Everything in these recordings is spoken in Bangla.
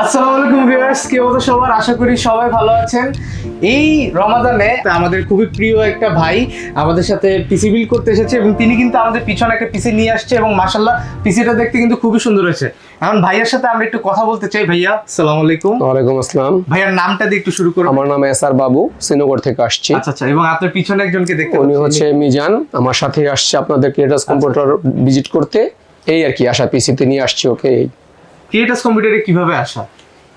আসসালামু আলাইকুম ভিউয়ার্স কি অবস্থা সবার? আশা করি সবাই ভালো আছেন। এই রমাদানে আমাদের খুবই প্রিয় একটা ভাই আমাদের সাথে পিসি বিল করতে এসেছে এবং তিনি কিন্তু আমাদের পিছনে একটা পিসি নিয়ে আসছে এবং মাশাল্লাহ পিসিটা দেখতে কিন্তু খুবই সুন্দর হয়েছে। এখন ভাইয়ার সাথে আমরা একটু কথা বলতে চাই। ভাইয়া আসসালামু আলাইকুম। ওয়ালাইকুম আসসালাম। ভাইয়ার নামটা দিয়ে একটু শুরু করুন আমার নাম এসআর বাবু শ্রীনগর থেকে আসছি। আচ্ছা আচ্ছা এবং আপনার পিছনে একজনকে দেখতে উনি হচ্ছে মিজান আমার সাথে আসছে আপনাদের ক্রিয়েটার্স কম্পিউটার ভিজিট করতে। এই আর কি আশা পিসিতে নিয়ে আসছি ওকে এই। ক্রিয়েটার্স কম্পিউটারে কীভাবে আসা?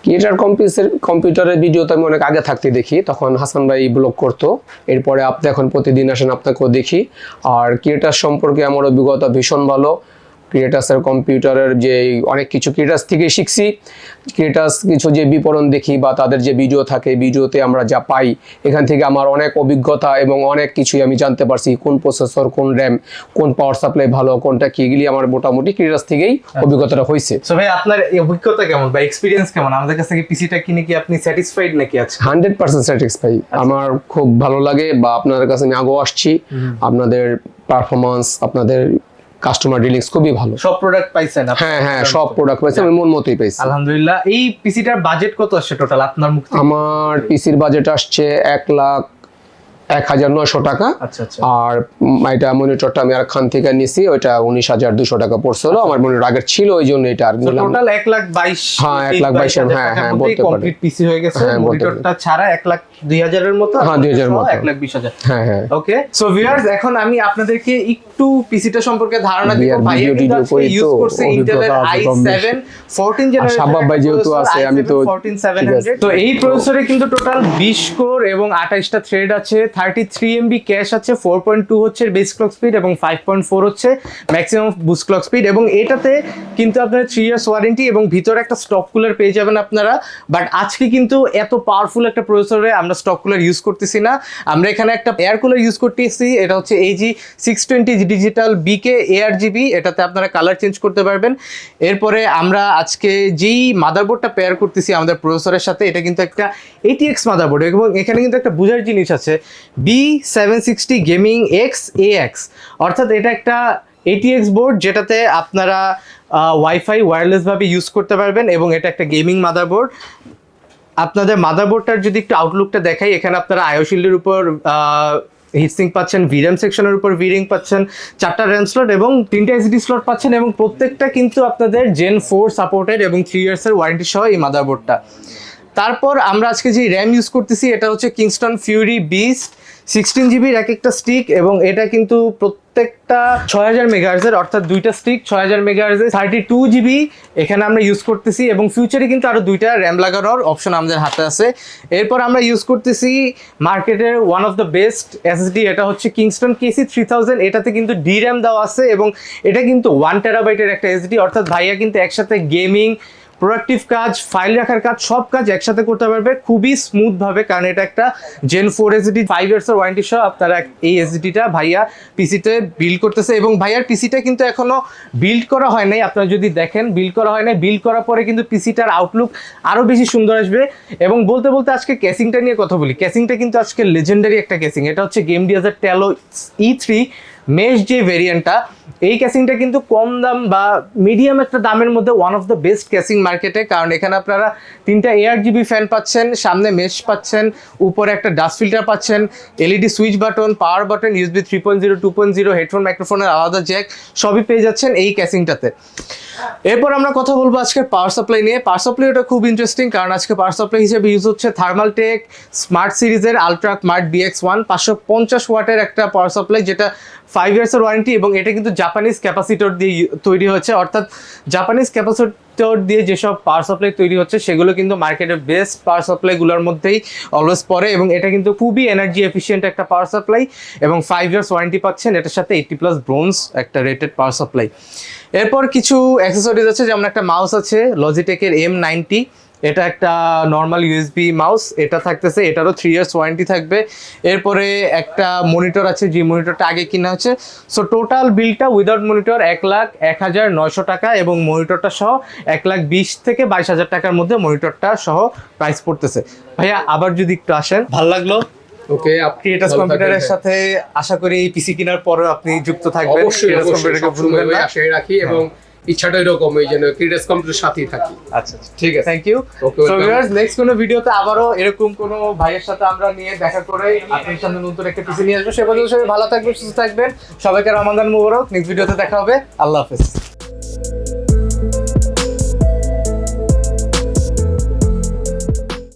ক্রিয়েটার কম্পিউটার কম্পিউটারের ভিডিও তো আমি অনেক আগে থাকতে দেখি, তখন হাসান ভাই ব্লগ করতো। এরপরে আপনি এখন প্রতিদিন আসেন, আপনাকেও দেখি। আর ক্রিয়েটার সম্পর্কে আমার অভিজ্ঞতা ভীষণ ভালো। ক্রিয়েটার্সের কম্পিউটারের যে অনেক কিছু ক্রিয়েটার্স থেকে শিখছি। ক্রিয়েটার্স কিছু যে বিবরণ দেখি বা তাদের যে ভিডিও থাকে ভিডিওতে আমরা যা পাই এখান থেকে আমার অনেক অভিজ্ঞতা এবং অনেক কিছুই আমি জানতে পারছি। কোন প্রসেসর কোন র্যাম কোন পাওয়ার সাপ্লাই ভালো কোনটা কি এগুলি আমার মোটামুটি ক্রিয়েটার্স থেকেই অভিজ্ঞতাটা হয়েছে। সো ভাই আপনার এই অভিজ্ঞতা কেমন বা এক্সপিরিয়েন্স কেমন? আমাদের কাছ থেকে পিসিটা কিনে কি আপনি স্যাটিসফাইড নাকি আছে হান্ড্রেড পার্সেন্ট স্যাটিসফাই আমার খুব ভালো লাগে বা আপনাদের কাছে আমি আগেও আসছি। আপনাদের পারফরমেন্স আপনাদের কাস্টমার ডিলিংস খুবই ভালো সব প্রোডাক্ট পাইছেন? হ্যাঁ হ্যাঁ সব প্রোডাক্ট পাইছি আমি মন মতোই পাইছি আলহামদুলিল্লাহ এই পিসিটার বাজেট কত আসছে টোটাল আপনার মুখ? আমার পিসির বাজেট আসছে এক লাখ এক হাজার নয়শো টাকা। আচ্ছা আচ্ছা। আর এটা মনিটরটা আমি আর খান থেকে নিছি ওইটা উনিশ হাজার দুশো টাকা পড়ছিল। আমার মনিটর আগের ছিল ওই জন্য এটা আর নিলাম। টোটাল এক লাখ বাইশ হ্যাঁ, এক লাখ বাইশ, হ্যাঁ, হ্যাঁ, বলতে পারেন। কমপ্লিট পিসি হয়ে গেছে। হ্যাঁ, বলতে মনিটরটা ছাড়া এক লাখ দুই হাজারের মতো হ্যাঁ, 2000 এর মতো। এক লাখ বিশ হাজার। হ্যাঁ হ্যাঁ। ওকে সো ভিউয়ার্স এখন আমি আপনাদেরকে একটু পিসিটা সম্পর্কে ধারণা দিব। টিডিও আজকে করি তো, করছে অভিজ্ঞতা ইন্টেলের আছে কম বেশি। i7 14 জেনারেশন শাবাব ভাই যেহেতু আছে, আমি তো- ঠিক আছে। তো এই প্রসেসরে কিন্তু টোটাল 20 কোর এবং 28টা থ্রেড আছে 33 এমবি ক্যাশ আছে 4.2 হচ্ছে বেস ক্লক স্পিড এবং 5.4 হচ্ছে ম্যাক্সিমাম বুস্ট ক্লক স্পিড এবং এটাতে কিন্তু আপনার থ্রি ইয়ার্স ওয়ারেন্টি এবং ভিতরে একটা স্টক কুলার পেয়ে যাবেন আপনারা। বাট আজকে কিন্তু এত পাওয়ারফুল একটা প্রসেসরে আমরা স্টক কুলার ইউজ করতেছি না। আমরা এখানে একটা এয়ার কুলার ইউজ করতেছি, এটা হচ্ছে AEG six twenty digital BK air GB এটাতে আপনারা কালার চেঞ্জ করতে পারবেন। এরপরে আমরা আজকে যেই মাদারবোর্ডটা পেয়ার করতেছি আমাদের প্রসেসরের সাথে, এটা কিন্তু একটা এটিএক্স মাদারবোর্ড এবং এখানে কিন্তু একটা বোঝার জিনিস আছে। B seven sixty gaming X A X অর্থাৎ এটা একটা এটিএক্স বোর্ড যেটাতে আপনারা ওয়াইফাই ওয়্যারলেসভাবে ইউজ করতে পারবেন এবং এটা একটা গেমিং মাদারবোর্ড আপনাদের মাদারবোর্ডটার যদি একটু আউটলুকটা দেখাই, এখানে আপনারা আয়োশিল্ডের উপর হিটসিং পাচ্ছেন ভিরাম সেকশনের উপর ভিরিং পাচ্ছেন, চারটা র্যাম স্লট এবং তিনটা এসডি স্লট পাচ্ছেন এবং প্রত্যেকটা কিন্তু আপনাদের জেন ফোর সাপোর্টেড এবং থ্রি ইয়ার্সের ওয়ারেন্টি সহ এই মাদারবোর্ডটা তারপর আমরা আজকে যে র্যাম ইউজ করতেছি, এটা হচ্ছে কিংস্টন ফিউরি বিস্ট সিক্সটিন জিবির এক একটা স্টিক এবং এটা কিন্তু প্রত্যেকটা ছয় হাজার মেগাহার্জের অর্থাৎ দুইটা স্টিক ছয় হাজার মেগাহার্জের থার্টি টু জিবি এখানে আমরা ইউজ করতেছি এবং ফিউচারে কিন্তু আরও দুইটা র্যাম লাগানোর অপশন আমাদের হাতে আছে। এরপর আমরা ইউজ করতেছি মার্কেটের one of the best SSD এটা হচ্ছে কিংস্টন কেসি থ্রি থাউজেন্ড এটাতে কিন্তু ডি র্যাম দেওয়া আছে এবং এটা কিন্তু ওয়ান টেরাবাইটের একটা এসডি অর্থাৎ ভাইয়া কিন্তু একসাথে গেমিং প্রোডাক্টিভ কাজ ফাইল রাখার কাজ, সব কাজ একসাথে করতে পারবে। খুবই স্মুথ ভাবে, কারণ এটা একটা জেন ফোর এসডি ফাইভ ইয়ার্সের ওয়ারেন্টি সহ আপনারা এই এসডিটা ভাইয়া পিসিতে বিল্ড করতেছে এবং ভাইয়ার পিসিটা কিন্তু এখনও বিল্ড করা হয় নাই। আপনারা যদি দেখেন বিল্ড করা হয় নাই বিল্ড করার পরে কিন্তু পিসিটার আউটলুক আরও বেশি সুন্দর আসবে। এবং বলতে বলতে আজকে ক্যাসিংটা নিয়ে কথা বলি। ক্যাসিংটা কিন্তু আজকে লেজেন্ডারি একটা ক্যাসিং এটা হচ্ছে Gamdias Talos E three mesh যে ভেরিয়েন্টটা এই ক্যাসিংটা কিন্তু কম দাম বা মিডিয়াম একটা দামের মধ্যে one of the best casing মার্কেটে কারণ এখানে আপনারা তিনটা এয়ার জিবি ফ্যান পাচ্ছেন, সামনে মেশ পাচ্ছেন, উপরে একটা ডাস্ট ফিল্টার পাচ্ছেন LED switch button power button USB three point zero two point zero headphone মাইক্রোফোনের আলাদা জ্যাক সবই পেয়ে যাচ্ছেন এই ক্যাসিংটাতে এরপর আমরা কথা বলব আজকে পাওয়ার সাপ্লাই নিয়ে। পাওয়ার সাপ্লাই ওটা খুব ইন্টারেস্টিং কারণ আজকে পাওয়ার সাপ্লাই হিসেবে ইউজ হচ্ছে থার্মাল টেক স্মার্ট সিরিজের আলট্রা স্মার্ট বিএক্স ওয়ান পাঁচশো পঞ্চাশ ওয়াটের একটা পাওয়ার সাপ্লাই যেটা ফাইভ ইয়ার্সের ওয়ারেন্টি এবং এটা কিন্তু জাপানিজ ক্যাপাসিটর দিয়ে তৈরি হচ্ছে অর্থাৎ জাপানিজ ক্যাপাসিটর দিয়ে যেসব পাওয়ার সাপ্লাই তৈরি হচ্ছে, সেগুলো কিন্তু মার্কেটের বেস্ট পাওয়ার সাপ্লাইগুলোর মধ্যেই অলওয়েজ পড়ে এবং এটা কিন্তু খুবই এনার্জি এফিসিয়েন্ট একটা পাওয়ার সাপ্লাই এবং ফাইভ ইয়ার্স ওয়ারেন্টি পাচ্ছেন। এটার সাথে এইটটি প্লাস ব্রোঞ্জ একটা রেটেড পাওয়ার সাপ্লাই এরপর কিছু অ্যাক্সেসরিজ আছে, যেমন একটা মাউস আছে লজিটেকের এম নাইনটি এটা একটা নর্মাল ইউএসবি মাউস এটা থাকতেছে এটারও থ্রি ইয়ার্স ওয়ারেন্টি থাকবে। এরপরে একটা মনিটর আছে যে মনিটরটা আগে কিনা হচ্ছে। সো টোটাল বিলটা উইদাউট মনিটর এক লাখ এক হাজার নয়শো টাকা এবং মনিটরটা সহ এক লাখ বিশ থেকে বাইশ হাজার টাকার মধ্যে মনিটরটা সহ প্রাইস পড়তেছে। ভাইয়া আবার যদি একটু আসেন। ভালো লাগল? ওকে আপনি এটা কম্পিউটারের সাথে আশা করি এই পিসি কেনার পরেও আপনি যুক্ত থাকবেন। অবশ্যই Creators অবশ্যই। Computer কে সবসময় ভুলবেন না। রাখি এবং ইচ্ছাটা এরকম এই জন্য ক্রিডেস কম্পিউটার সাথেই থাকি। আচ্ছা ঠিক আছে। Thank you so. Viewers next কোনো ভিডিওতে আবারো এরকম কোনো ভাইয়ের সাথে আমরা নিয়ে দেখা করে আপনাদের সামনে নতুন একটা পিসি নিয়ে আসব। সে পর্যন্ত সবাই ভালো থাকবেন সুস্থ থাকবেন। সবাইকে রমাদান মুবারক। নেক্সট ভিডিওতে দেখা হবে। আল্লাহ হাফেজ।